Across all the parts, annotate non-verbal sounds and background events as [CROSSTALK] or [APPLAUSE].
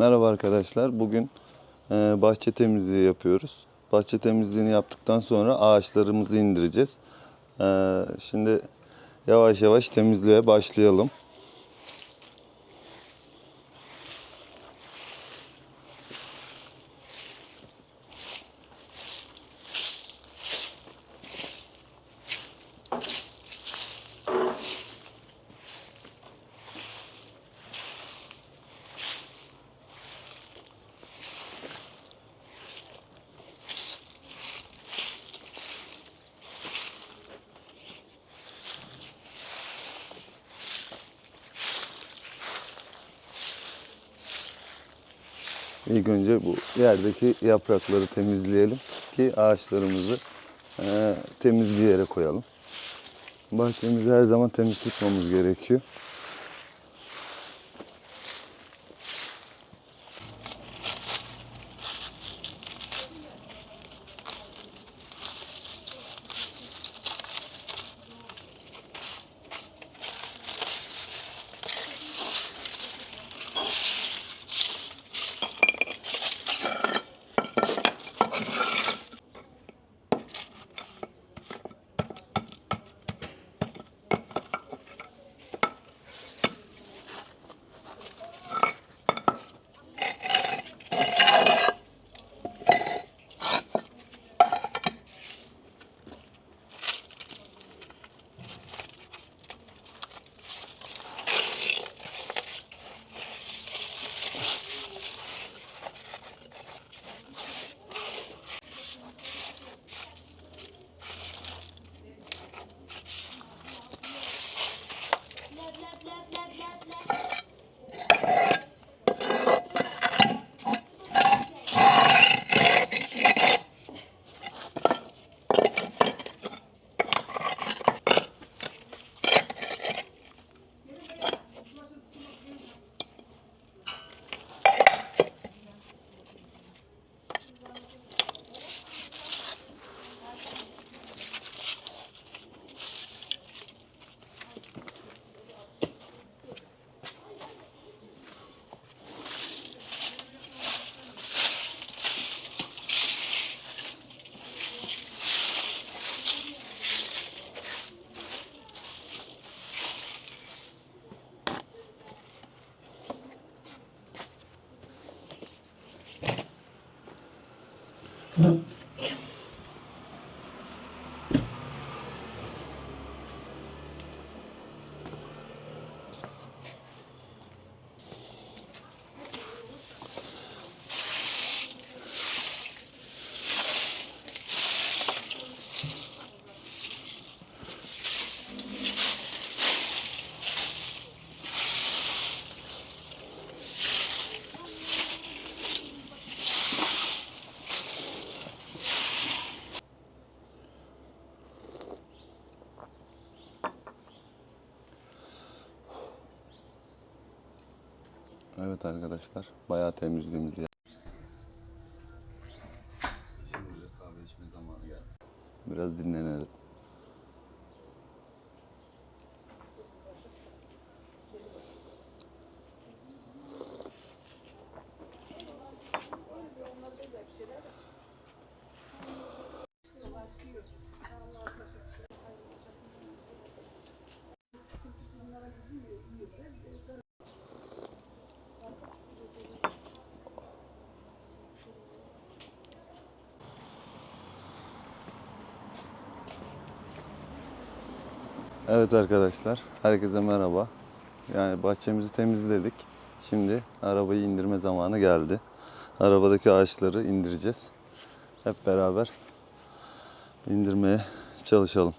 Merhaba arkadaşlar. Bugün e, bahçe temizliği yapıyoruz. Bahçe temizliğini yaptıktan sonra ağaçlarımızı indireceğiz. E, şimdi yavaş yavaş temizliğe başlayalım. Yerdeki yaprakları temizleyelim ki ağaçlarımızı e, temiz bir yere koyalım. Bahçemizi her zaman temiz tutmamız gerekiyor. Evet arkadaşlar bayağı temizliğimizi yaptık. Şimdi kahve içme zamanı geldi. Biraz dinlenelim. Evet arkadaşlar, herkese merhaba. Yani bahçemizi temizledik. Şimdi arabayı indirme zamanı geldi. Arabadaki ağaçları indireceğiz. Hep beraber indirmeye çalışalım.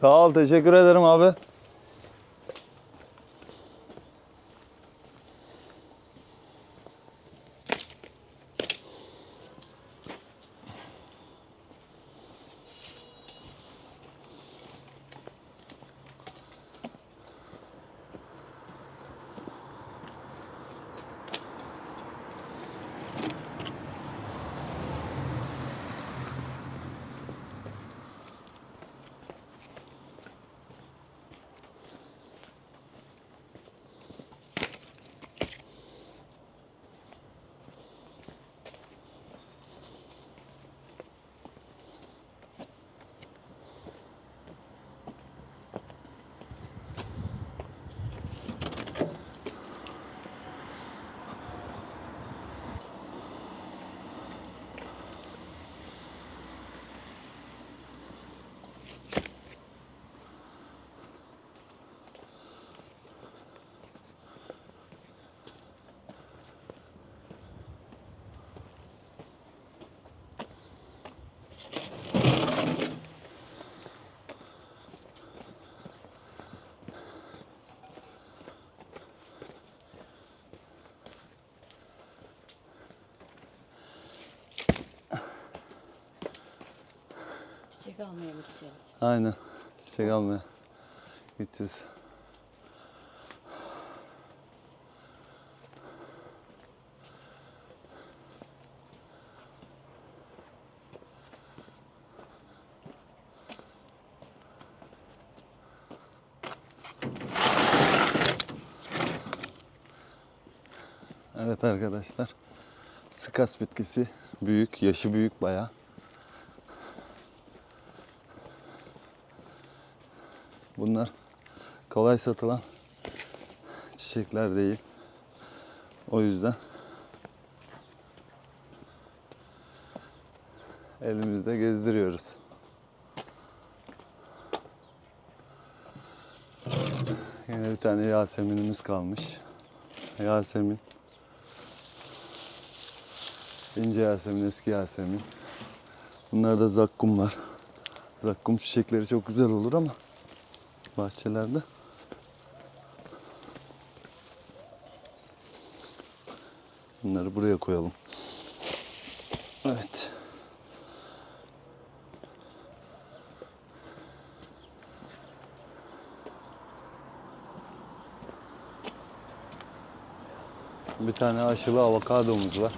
Sağ ol teşekkür ederim abi. Çiçek almaya mı gideceğiz? Aynen. Çiçek almaya gideceğiz. Evet arkadaşlar. Sıkas bitkisi büyük, yaşı büyük bayağı. Bunlar kolay satılan çiçekler değil. O yüzden elimizde gezdiriyoruz. Yine bir tane Yasemin'imiz kalmış. Yasemin. İnce Yasemin, eski Yasemin. Bunlar da zakkumlar. Zakkum çiçekleri çok güzel olur ama bahçelerde. Bunları buraya koyalım. Evet. Bir tane aşılı avokadomuz var.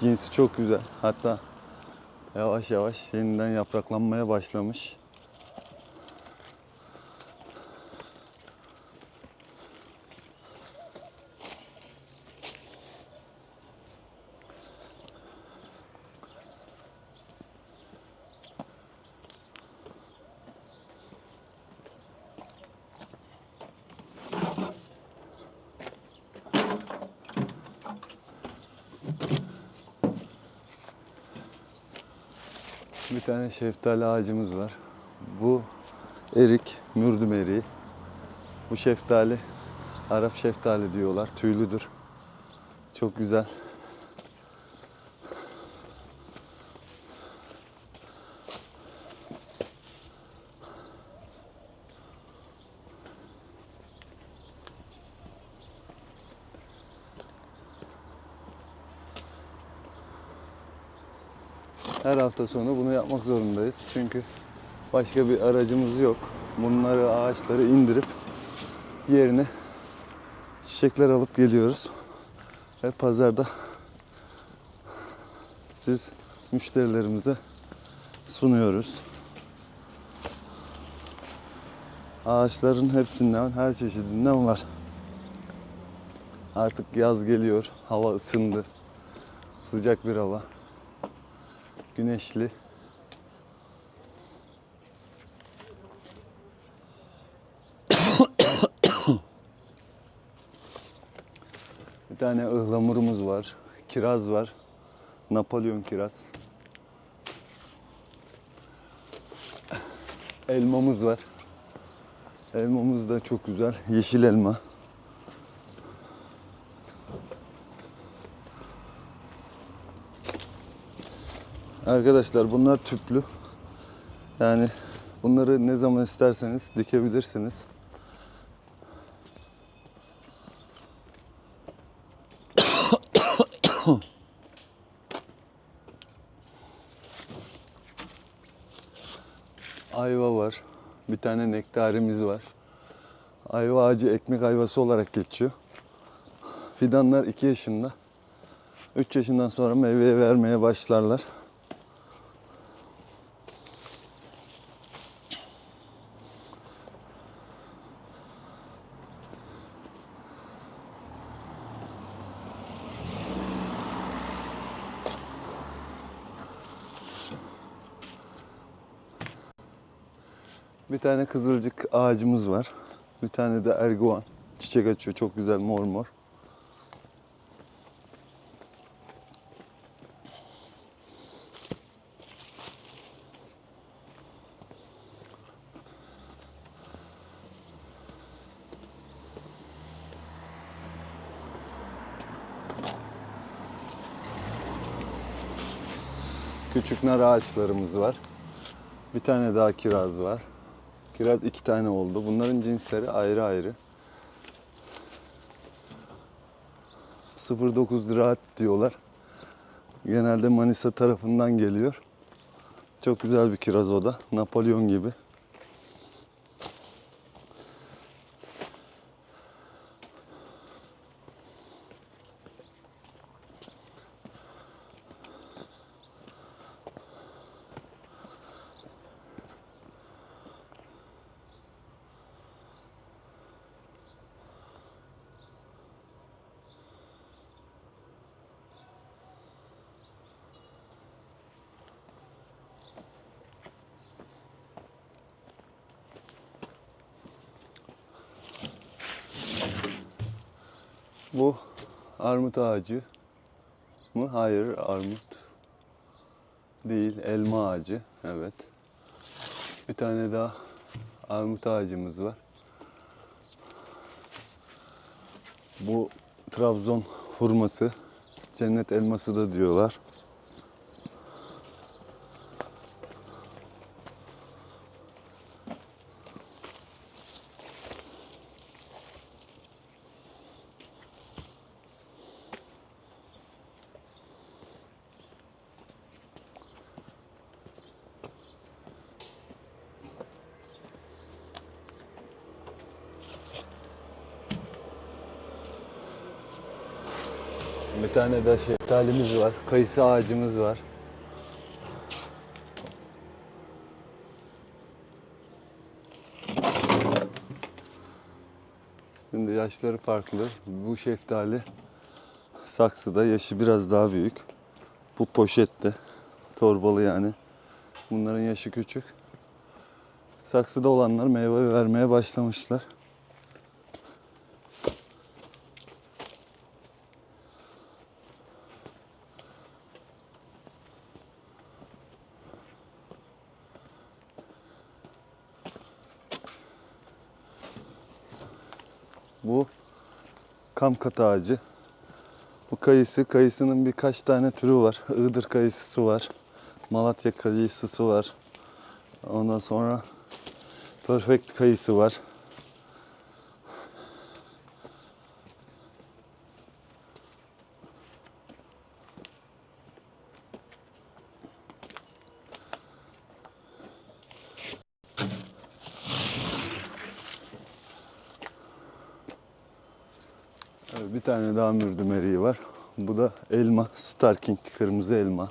Cinsi çok güzel. Hatta yavaş yavaş yeniden yapraklanmaya başlamış. Tane şeftali ağacımız var. Bu erik, mürdüm eriği. Bu şeftali, Arap şeftali diyorlar. Tüylüdür. Çok güzel. Her hafta sonu bunu yapmak zorundayız. Çünkü başka bir aracımız yok. Bunları ağaçları indirip yerine çiçekler alıp geliyoruz. Ve pazarda siz müşterilerimize sunuyoruz. Ağaçların hepsinden, her çeşidinden var. Artık yaz geliyor, hava ısındı. Sıcak bir hava güneşli. Bir tane ıhlamurumuz var. Kiraz var. Napolyon kiraz. Elmamız var. Elmamız da çok güzel. Yeşil elma. Arkadaşlar bunlar tüplü. Yani bunları ne zaman isterseniz dikebilirsiniz. [COUGHS] Ayva var. Bir tane nektarimiz var. Ayva ağacı ekmek ayvası olarak geçiyor. Fidanlar 2 yaşında. 3 yaşından sonra meyve vermeye başlarlar. Bir tane kızılcık ağacımız var. Bir tane de erguvan. Çiçek açıyor. Çok güzel mor mor. Küçük nar ağaçlarımız var. Bir tane daha kiraz var. Kiraz iki tane oldu. Bunların cinsleri ayrı ayrı. 0.9 ziraat diyorlar. Genelde Manisa tarafından geliyor. Çok güzel bir kiraz o da. Napolyon gibi. Bu armut ağacı mı? Hayır, armut değil. Elma ağacı. Evet. Bir tane daha armut ağacımız var. Bu Trabzon hurması. Cennet elması da diyorlar. De şeftalimiz var. Kayısı ağacımız var. Şimdi yaşları farklı. Bu şeftali saksıda yaşı biraz daha büyük. Bu poşette. Torbalı yani. Bunların yaşı küçük. Saksıda olanlar meyve vermeye başlamışlar. Bu kamkat ağacı. Bu kayısı. Kayısının birkaç tane türü var. Iğdır kayısısı var. Malatya kayısısı var. Ondan sonra Perfect kayısı var. Bir tane daha mürdümeriği var. Bu da elma, Starking kırmızı elma.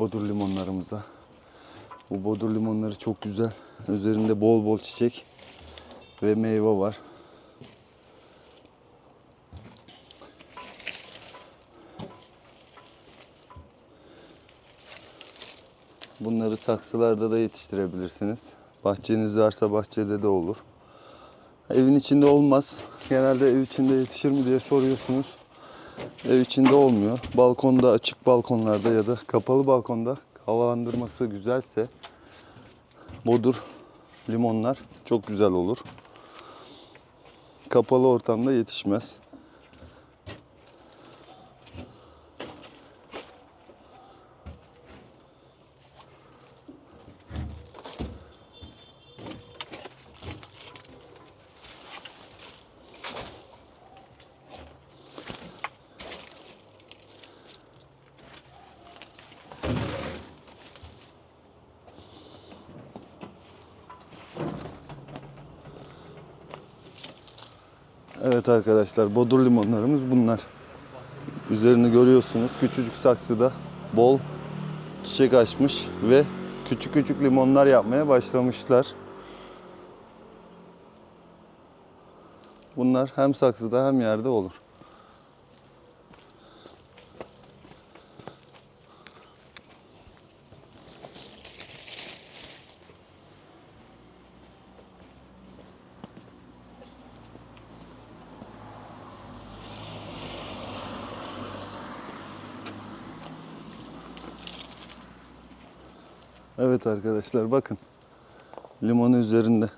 Bodur limonlarımıza. Bu bodur limonları çok güzel. Üzerinde bol bol çiçek ve meyve var. Bunları saksılarda da yetiştirebilirsiniz. Bahçeniz varsa bahçede de olur. Evin içinde olmaz. Genelde ev içinde yetişir mi diye soruyorsunuz. Ev içinde olmuyor. Balkonda, açık balkonlarda ya da kapalı balkonda havalandırması güzelse bodur limonlar çok güzel olur. Kapalı ortamda yetişmez. Evet arkadaşlar bodur limonlarımız bunlar. Üzerini görüyorsunuz küçücük saksıda bol çiçek açmış ve küçük küçük limonlar yapmaya başlamışlar. Bunlar hem saksıda hem yerde olur. Evet arkadaşlar bakın. Limonu üzerinde.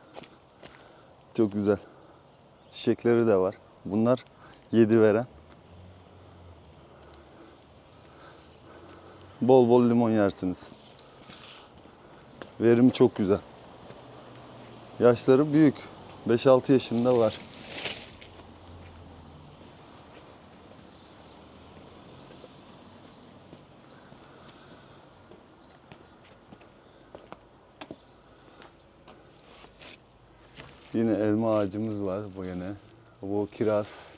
Çok güzel. Çiçekleri de var. Bunlar yedi veren. Bol bol limon yersiniz. Verimi çok güzel. Yaşları büyük. 5-6 yaşında var. Yine elma ağacımız var bu yine. Bu kiraz.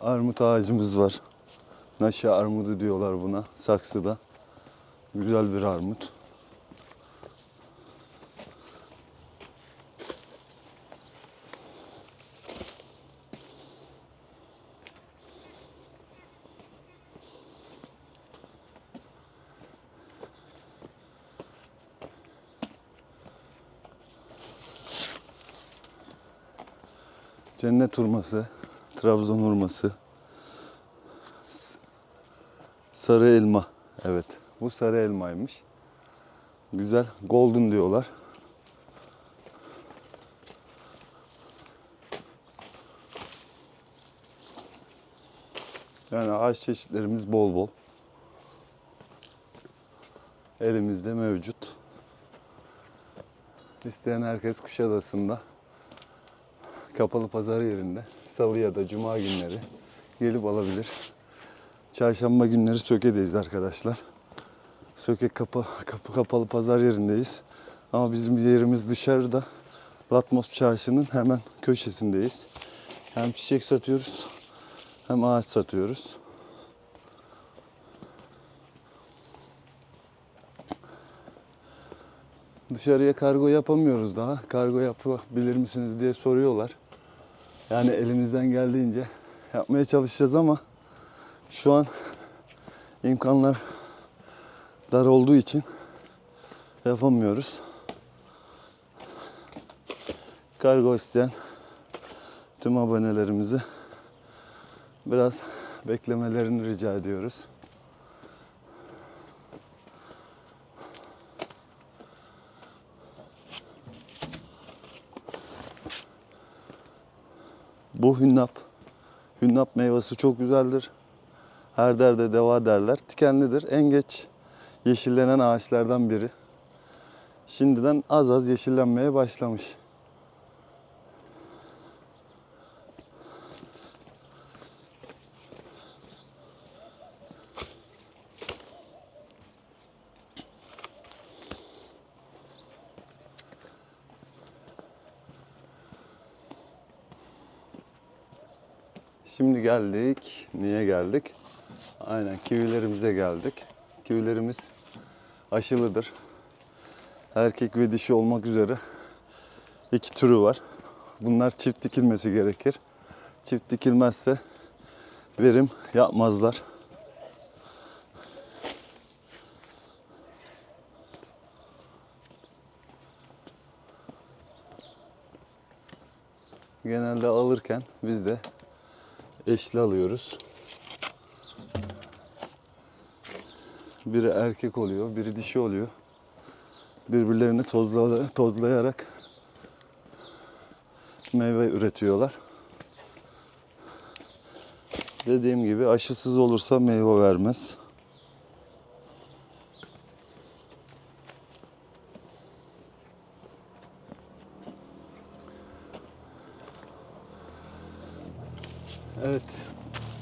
Armut ağacımız var. Naşa armudu diyorlar buna saksıda. Güzel bir armut. Cennet hurması, Trabzon hurması, sarı elma. Evet, bu sarı elmaymış. Güzel, golden diyorlar. Yani ağaç çeşitlerimiz bol bol. Elimizde mevcut. İsteyen herkes Kuşadası'nda kapalı pazar yerinde salı ya da cuma günleri gelip alabilir. Çarşamba günleri Söke'deyiz arkadaşlar. Söke kapı, kapı kapalı pazar yerindeyiz. Ama bizim yerimiz dışarıda. Latmos Çarşı'nın hemen köşesindeyiz. Hem çiçek satıyoruz hem ağaç satıyoruz. Dışarıya kargo yapamıyoruz daha. Kargo yapabilir misiniz diye soruyorlar. Yani elimizden geldiğince yapmaya çalışacağız ama şu an imkanlar dar olduğu için yapamıyoruz. Kargo isteyen tüm abonelerimizi biraz beklemelerini rica ediyoruz. Bu hünnap. Hünnap meyvesi çok güzeldir. Her derde deva derler. Tikenlidir. En geç yeşillenen ağaçlardan biri. Şimdiden az az yeşillenmeye başlamış. Şimdi geldik. Niye geldik? Aynen kivilerimize geldik. Kivilerimiz aşılıdır. Erkek ve dişi olmak üzere iki türü var. Bunlar çift dikilmesi gerekir. Çift dikilmezse verim yapmazlar. Genelde alırken biz de eşli alıyoruz. Biri erkek oluyor, biri dişi oluyor. Birbirlerini tozla, tozlayarak meyve üretiyorlar. Dediğim gibi aşısız olursa meyve vermez. Evet,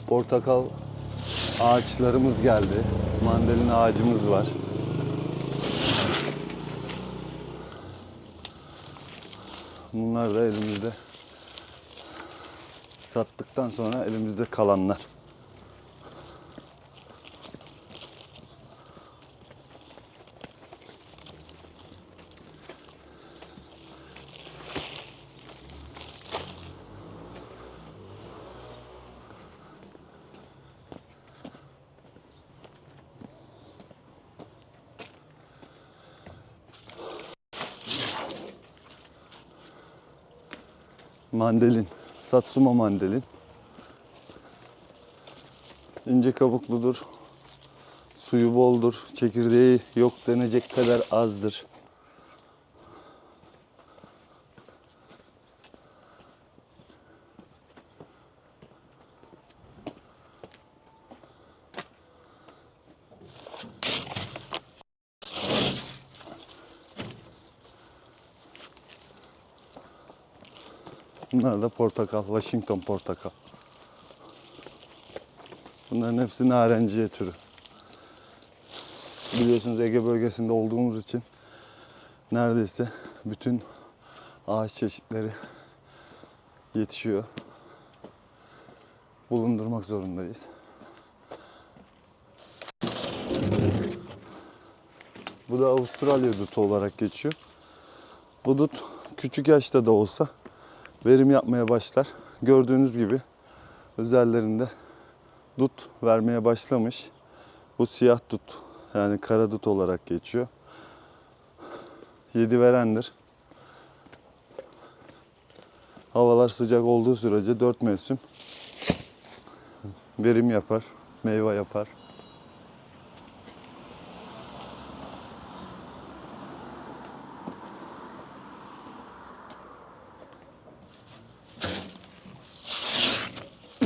portakal ağaçlarımız geldi. Mandalina ağacımız var. Bunlar da elimizde sattıktan sonra elimizde kalanlar. Mandalin. Satsuma mandalin. İnce kabukludur. Suyu boldur. Çekirdeği yok denecek kadar azdır. Bunlar da portakal, Washington portakal. Bunların hepsi narenciye türü. Biliyorsunuz Ege bölgesinde olduğumuz için neredeyse bütün ağaç çeşitleri yetişiyor. Bulundurmak zorundayız. Bu da Avustralya dutu olarak geçiyor. Bu dut küçük yaşta da olsa verim yapmaya başlar. Gördüğünüz gibi üzerlerinde dut vermeye başlamış. Bu siyah dut yani kara dut olarak geçiyor. Yedi verendir. Havalar sıcak olduğu sürece dört mevsim verim yapar, meyve yapar.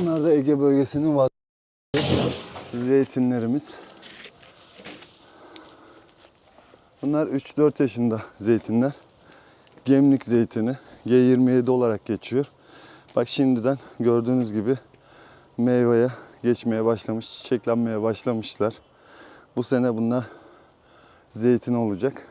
Bunlar da Ege bölgesinin vaz- zeytinlerimiz. Bunlar 3-4 yaşında zeytinler. Gemlik zeytini G27 olarak geçiyor. Bak şimdiden gördüğünüz gibi meyveye geçmeye başlamış, çiçeklenmeye başlamışlar. Bu sene bunlar zeytin olacak.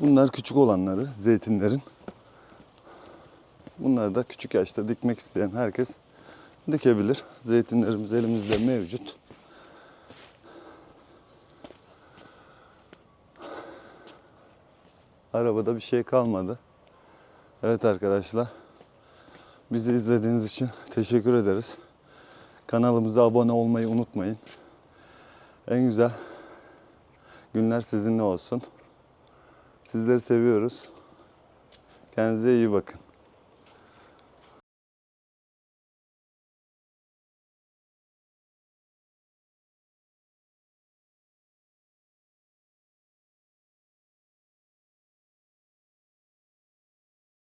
Bunlar küçük olanları zeytinlerin. Bunları da küçük yaşta dikmek isteyen herkes dikebilir. Zeytinlerimiz elimizde mevcut. Arabada bir şey kalmadı. Evet arkadaşlar. Bizi izlediğiniz için teşekkür ederiz. Kanalımıza abone olmayı unutmayın. En güzel günler sizinle olsun. Sizleri seviyoruz. Kendinize iyi bakın.